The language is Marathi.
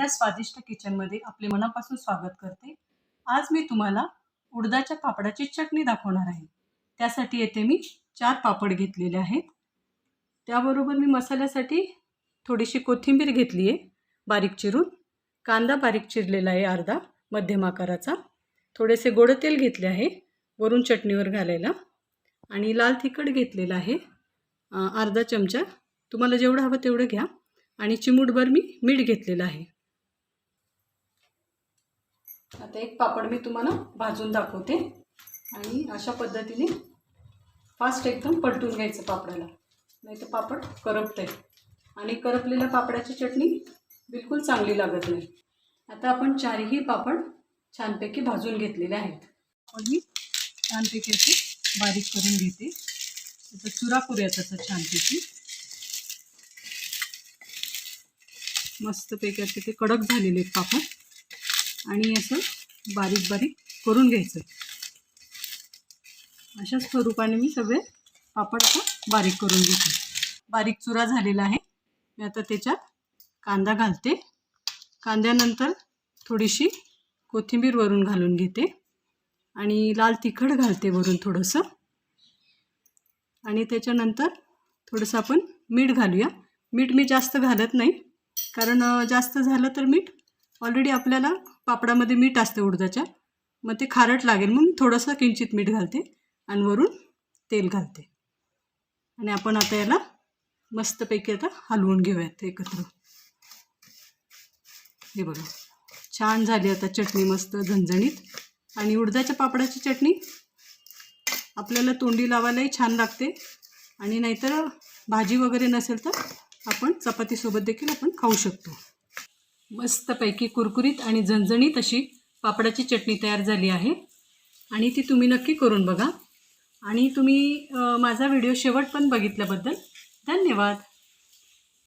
स्वादिष्ट किचनमध्ये आपले मनापासून स्वागत करते. आज मी तुम्हाला उडदाच्या पापडाची चटणी दाखवणार आहे. त्यासाठी येथे मी चार पापड घेतलेले आहेत. त्याबरोबर मी मसाल्यासाठी थोडीशी कोथिंबीर घेतली आहे बारीक चिरून. कांदा बारीक चिरलेला आहे अर्धा मध्यम आकाराचा. थोडेसे गोड तेल घेतले आहे वरून चटणीवर घालायला. आणि लाल तिखट घेतलेलं आहे अर्धा चमचा. तुम्हाला जेवढं हवं तेवढं घ्या. आणि चिमूटभर मी मीठ घेतलेलं आहे. आता एक पापड मी तुम्हाला भाजून दाखवते. आणि अशा पद्धतीने फास्ट एकदम पलटून घ्यायचं पापडाला. नाही तर पापड करपते आणि करपलेल्या पापडाची चटणी बिलकुल चांगली लागत नाही. आता आपण चारही पापड छानपैकी भाजून घेतलेले आहेत. मग मी छानपैकी असे बारीक करून घेते. त्याचा चुरा करूया त्याचा छानपैकी. मस्तपैकी असे ते कडक झालेले आहेत पापड. आणि असं बारीक बारीक करून घ्यायचं. अशाच स्वरूपाने मी सगळे पापड आता बारीक करून घेते. बारीक चुरा झालेला आहे. मी आता त्याच्यात कांदा घालते. कांद्यानंतर थोडीशी कोथिंबीर वरून घालून घेते. आणि लाल तिखट घालते वरून थोडंसं. आणि त्याच्यानंतर थोडंसं आपण मीठ घालूया. मीठ मी जास्त घालत नाही. कारण जास्त झालं तर मीठ ऑलरेडी आपल्याला पापडामध्ये मीठ असतं उडदाच्या. मग ते खारट लागेल. मग मी थोडंसं किंचित मीठ घालते आणि वरून तेल घालते. आणि आपण आता याला मस्तपैकी आता हलवून घेऊयात एकत्र. हे बघा. छान झाली आता चटणी मस्त झणझणीत. आणि उडदाच्या पापडाची चटणी आपल्याला तोंडी लावायलाही छान लागते. आणि नाहीतर भाजी वगैरे नसेल तर आपण चपातीसोबत देखील आपण खाऊ शकतो. मस्तपैकी कुरकुरीत आणि झणझणीत अशी पापडाची चटणी तयार झाली आहे. आणि ती तुम्ही नक्की करून बघा. आणि तुम्ही माझा व्हिडिओ शेवट पण बघितल्याबद्दल धन्यवाद.